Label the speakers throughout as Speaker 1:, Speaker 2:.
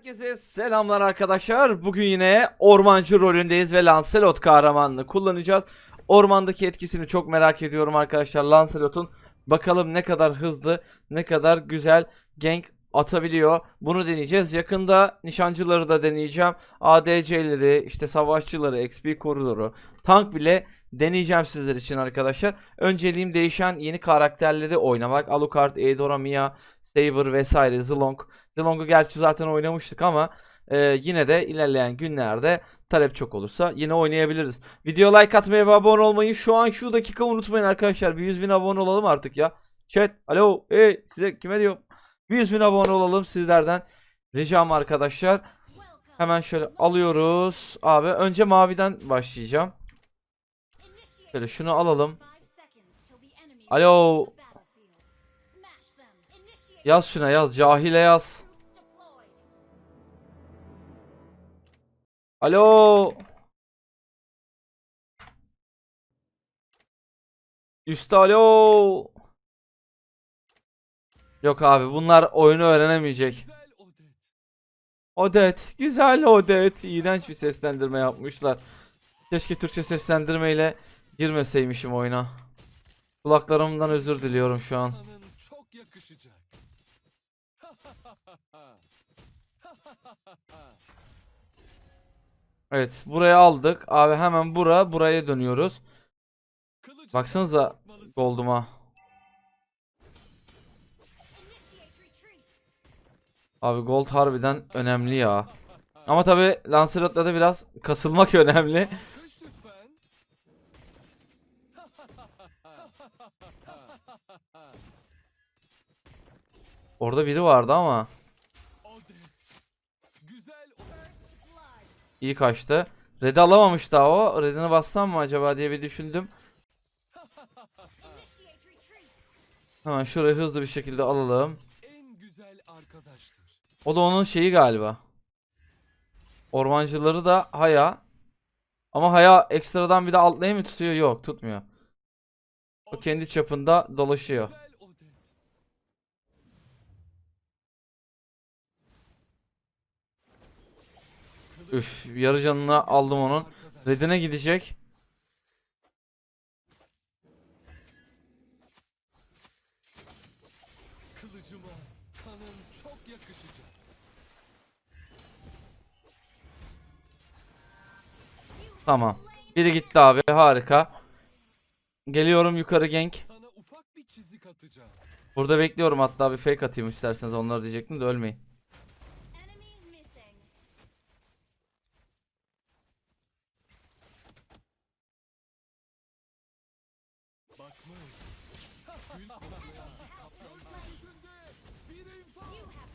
Speaker 1: Herkese selamlar arkadaşlar. Bugün yine ormancı rolündeyiz ve Lancelot kahramanını kullanacağız. Ormandaki etkisini çok merak ediyorum arkadaşlar Lancelot'un. Bakalım ne kadar hızlı, ne kadar güzel gank atabiliyor. Bunu deneyeceğiz. Yakında nişancıları da deneyeceğim. ADC'leri, işte savaşçıları, XP koridoru, tank bile deneyeceğim sizler için arkadaşlar. Önceliğim değişen yeni karakterleri oynamak. Alucard, Eidora, Mia, Saber vesaire, Zilong. Zilong'u gerçi zaten oynamıştık ama e, yine de ilerleyen günlerde talep çok olursa yine oynayabiliriz. Video like atmayı ve abone olmayı şu an şu dakika unutmayın arkadaşlar. Bir 100 bin abone olalım artık ya. Chat, alo, hey, size kime diyorum? Bir 100 bin abone olalım sizlerden. Ricam arkadaşlar. Hemen şöyle alıyoruz. Abi önce maviden başlayacağım. Şöyle şunu alalım. Alo. Yaz şuna yaz. Cahile yaz. Alo. Üste alo. Yok abi bunlar oyunu öğrenemeyecek. Odet. Güzel Odet. İğrenç bir seslendirme yapmışlar. Keşke Türkçe seslendirmeyle girmeseymişim oyuna. Kulaklarımdan özür diliyorum şu an. Evet buraya aldık. Abi hemen bura buraya dönüyoruz. Baksanıza gold'uma. Abi gold harbiden önemli ya. Ama tabi Lancelot'la da biraz kasılmak önemli. Orada biri vardı ama iyi kaçtı. Red'i alamamış daha o. Red'ini bassam mı acaba diye bir düşündüm. Hemen şurayı hızlı bir şekilde alalım.
Speaker 2: en güzel arkadaştır.
Speaker 1: O da onun şeyi galiba. Ormancıları da Haya. Ama Haya ekstradan bir de alt mi tutuyor? Yok tutmuyor. O kendi çapında dolaşıyor. Üf yarı canını aldım onun. Red'ine gidecek.
Speaker 2: Kılıcıma kanın çok yakışacak.
Speaker 1: Tamam. Biri gitti abi harika. Geliyorum yukarı
Speaker 2: atacağım.
Speaker 1: Burada bekliyorum hatta bir fake atayım isterseniz onları diyecektim de ölmeyin.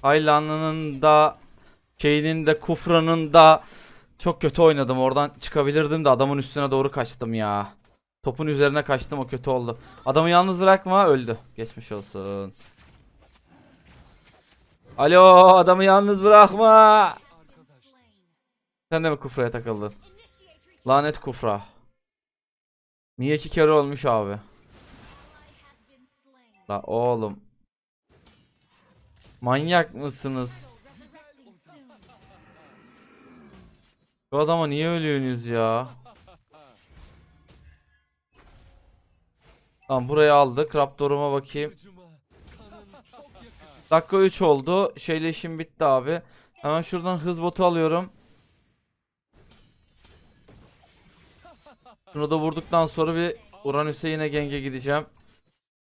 Speaker 1: Aylan'ın da şeyinin de Kufra'nın da çok kötü oynadım. Oradan çıkabilirdim de adamın üstüne doğru kaçtım ya. Topun üzerine kaçtım o kötü oldu. Adamı yalnız bırakma öldü. Geçmiş olsun. Alo adamı yalnız bırakma. Sen de mi Kufra'ya takıldın? Lanet Kufra. Niye iki kere olmuş abi? La oğlum. Manyak mısınız? Bu adama niye ölüyorsunuz ya? Tamam burayı aldık. Raptor'uma bakayım. Dakika 3 oldu. Şeyle işim bitti abi. Hemen şuradan hız botu alıyorum. Şunu da vurduktan sonra bir Uranüs'e yine genge gideceğim.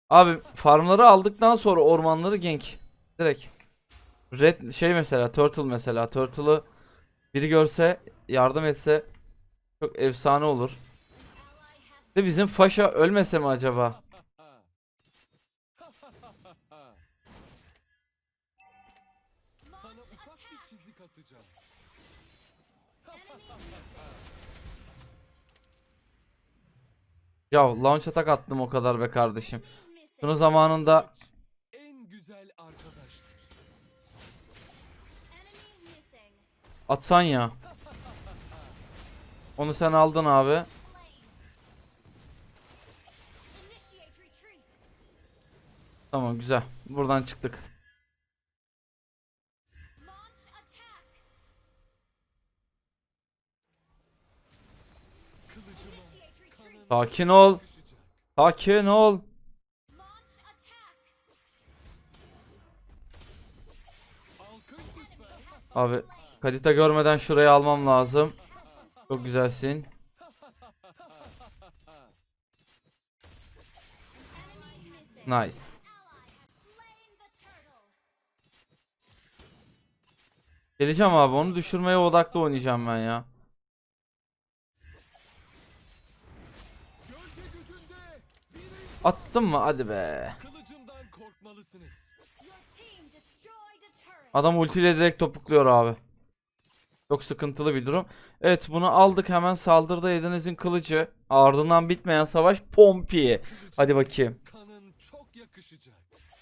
Speaker 1: Abi farmları aldıktan sonra ormanları genk. Direkt. Red şey mesela Turtle mesela. Turtle'ı biri görse yardım etse çok efsane olur. De bizim Faşa ölmese mi acaba? Ya launch atak attım o kadar be kardeşim. Şunu zamanında Atsan ya. Onu sen aldın abi. Tamam güzel. Buradan çıktık. Sakin ol. Sakin ol. Abi Kadita görmeden şurayı almam lazım. Çok güzelsin. Nice. Geleceğim abi onu düşürmeye odaklı oynayacağım ben ya. Attım mı? Hadi be. Adam ultiyle direkt topukluyor abi. Çok sıkıntılı bir durum. Evet bunu aldık hemen saldırıda Edeniz'in kılıcı. Ardından bitmeyen savaş Pompi. Hadi bakayım.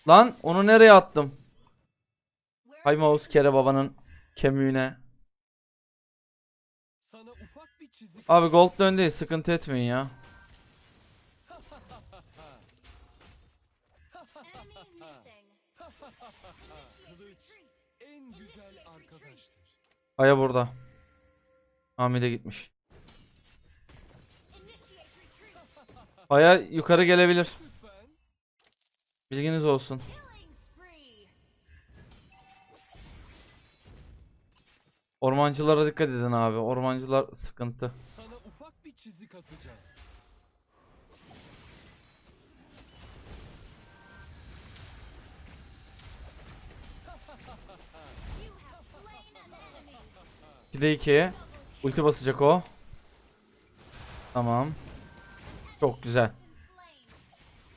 Speaker 1: Lan onu nereye attım? Hay mouse kere babanın kemiğine. Abi gold öndeyiz sıkıntı etmeyin ya. Aya burada. Hamide gitmiş. Aya yukarı gelebilir. Bilginiz olsun. Ormancılara dikkat edin abi. Ormancılar sıkıntı.
Speaker 2: Sana ufak bir çizik atacağım.
Speaker 1: İki de 2. Ulti basacak o. Tamam. Çok güzel.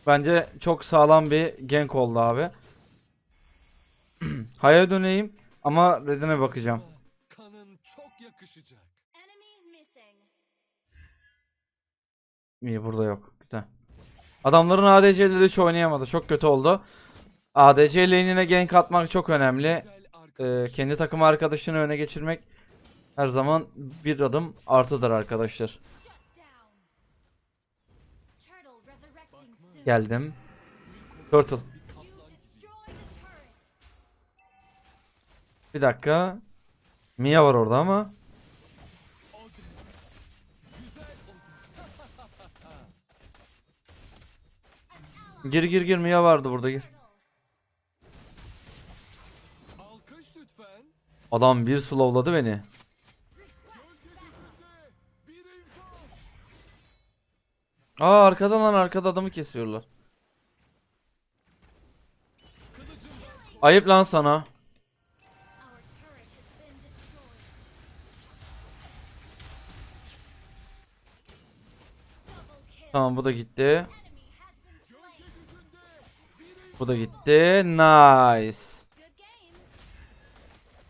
Speaker 1: Bence çok sağlam bir gank oldu abi. Hay'a döneyim ama redine bakacağım. İyi burada yok. Güzel. Adamların ADC'leri hiç oynayamadı. Çok kötü oldu. ADC lane'ine gank atmak çok önemli. Ee, kendi takım arkadaşını öne geçirmek her zaman bir adım artıdır arkadaşlar. Geldim. Turtle. Bir dakika. Mia var orada ama. Gir gir gir Mia vardı burada gir. Adam bir slowladı beni. Aa arkadan lan arkada adamı kesiyorlar. Ayıp lan sana. Tamam bu da gitti. Bu da gitti. Nice.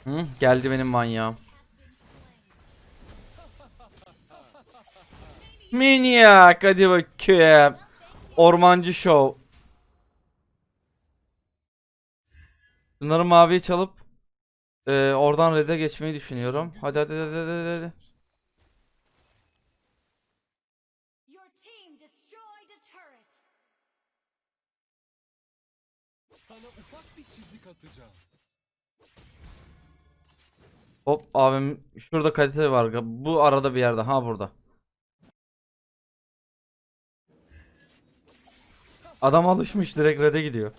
Speaker 1: Hı, geldi benim manyağım. Minyak hadi bakayım. Ormancı Show. Bunları maviye çalıp e, oradan red'e geçmeyi düşünüyorum. Hadi hadi hadi hadi hadi. hadi.
Speaker 2: Sana ufak bir çizik atacağım.
Speaker 1: Hop abim şurada kalite var. Bu arada bir yerde. Ha burada. Adam alışmış direkt red'e gidiyor.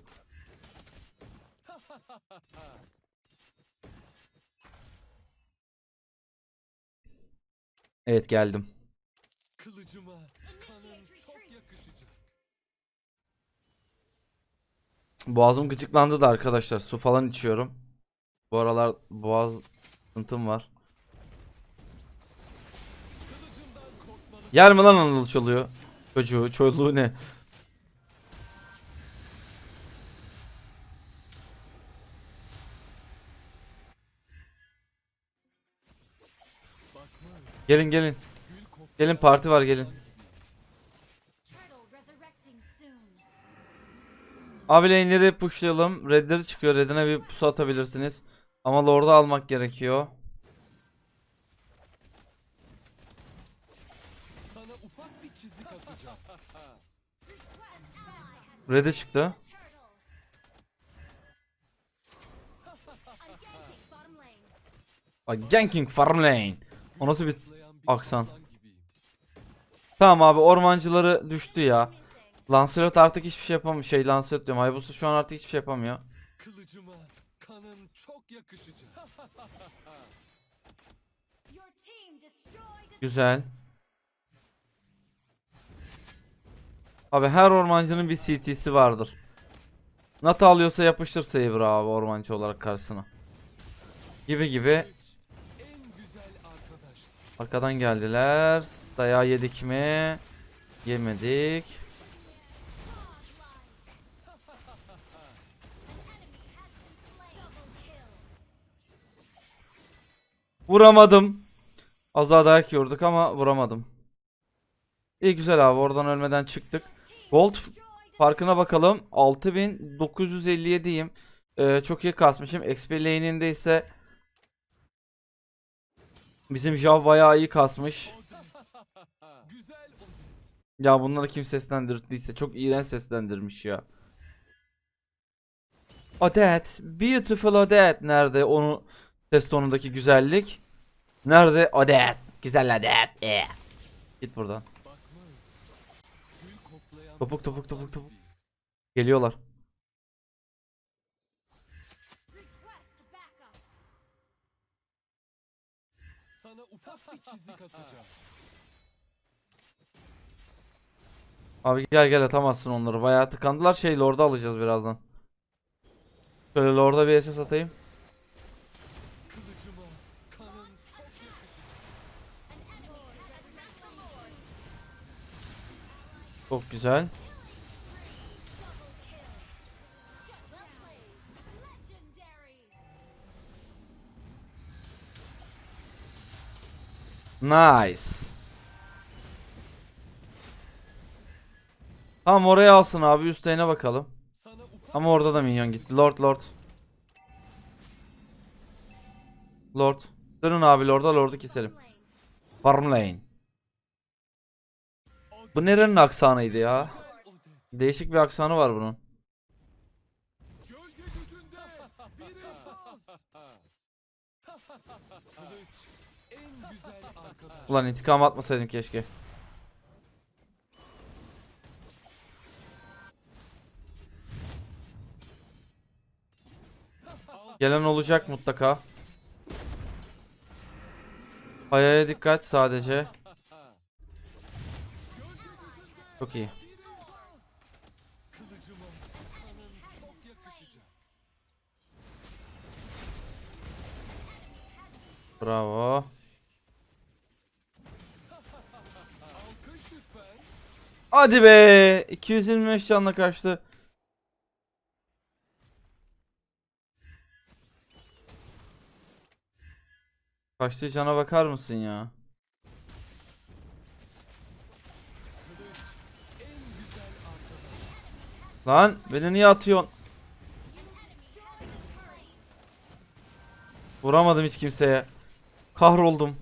Speaker 1: Evet geldim.
Speaker 2: Kılıcıma kanın çok yakışacak.
Speaker 1: Boğazım gıcıklandı da arkadaşlar. Su falan içiyorum. Bu aralar boğaz sıkıntım var. Yer mi lan Anıl çalıyor? Çocuğu, çoluğu ne? Gelin gelin. Gelin parti var gelin. Abi lane'leri pushlayalım. Red'leri çıkıyor. Red'ine bir pusu atabilirsiniz. Ama Lord'u almak gerekiyor. Red'e çıktı. Bak ganking farm lane. O nasıl bir aksan. Tamam abi ormancıları düştü ya. Lancelot artık hiçbir şey yapamıyor. Şey Lancelot diyorum. Hayabusa şu an artık hiçbir şey yapamıyor.
Speaker 2: Kılıcıma kanın çok yakışacak.
Speaker 1: Güzel. Abi her ormancının bir CT'si vardır. Nat alıyorsa yapıştır Saber abi ormancı olarak karşısına. Gibi gibi. Arkadan geldiler. Dayağı yedik mi? Yemedik. Vuramadım. Az daha dayak yiyorduk ama vuramadım. İyi güzel abi oradan ölmeden çıktık. Gold farkına bakalım. 6957'yim. Ee, çok iyi kasmışım. XP lane'inde ise bizim Jav bayağı iyi kasmış. Ya bunları kim seslendirdiyse çok iğrenç seslendirmiş ya. Odette, beautiful Odette nerede? Onu ses tonundaki güzellik. Nerede? Odette, güzel Odette. Eh. Git buradan. Topuk topuk topuk topuk. Geliyorlar.
Speaker 2: Ufak bir çizik atacağım.
Speaker 1: Abi gel gel atamazsın onları. Bayağı tıkandılar. Şey Lord'u alacağız birazdan. Şöyle Lord'a bir SS atayım.
Speaker 2: Çok
Speaker 1: güzel. Nice. Tamam oraya alsın abi üstlerine bakalım. Ama orada da minyon gitti. Lord Lord. Lord. Dönün abi Lord'a Lord'u keselim. Farm lane. Bu nerenin aksanıydı ya? Değişik bir aksanı var bunun. Ulan intikam atmasaydım keşke. Gelen olacak mutlaka. Hayaya dikkat sadece. Çok iyi. Bravo. Hadi be. 225 canla kaçtı. Kaçtığı cana bakar mısın ya? Lan beni niye atıyorsun? Vuramadım hiç kimseye. Kahroldum.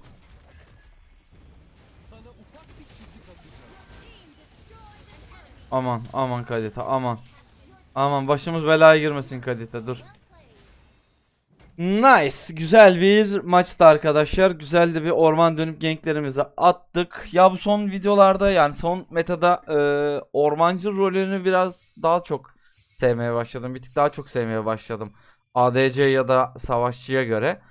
Speaker 1: Aman aman Kadita aman. Aman başımız belaya girmesin Kadita dur. Nice. Güzel bir maçtı arkadaşlar. Güzel de bir orman dönüp ganklerimizi attık. Ya bu son videolarda yani son metada e, ormancı rolünü biraz daha çok sevmeye başladım. Bir tık daha çok sevmeye başladım. ADC ya da savaşçıya göre.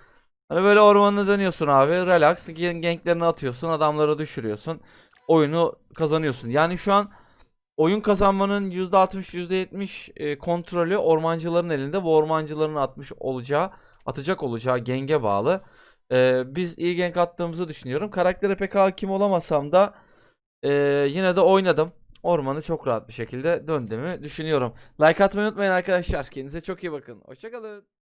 Speaker 1: Hani böyle ormanına dönüyorsun abi. Relax. gen- Ganklerini atıyorsun. Adamları düşürüyorsun. Oyunu kazanıyorsun. Yani şu an oyun kazanmanın %60 %70 e, kontrolü ormancıların elinde. Bu ormancıların atmış olacağı, atacak olacağı genge bağlı. E, biz iyi gank attığımızı düşünüyorum. Karaktere pek hakim olamasam da e, yine de oynadım. Ormanı çok rahat bir şekilde döndüğümü düşünüyorum. Like atmayı unutmayın arkadaşlar. Kendinize çok iyi bakın. Hoşçakalın.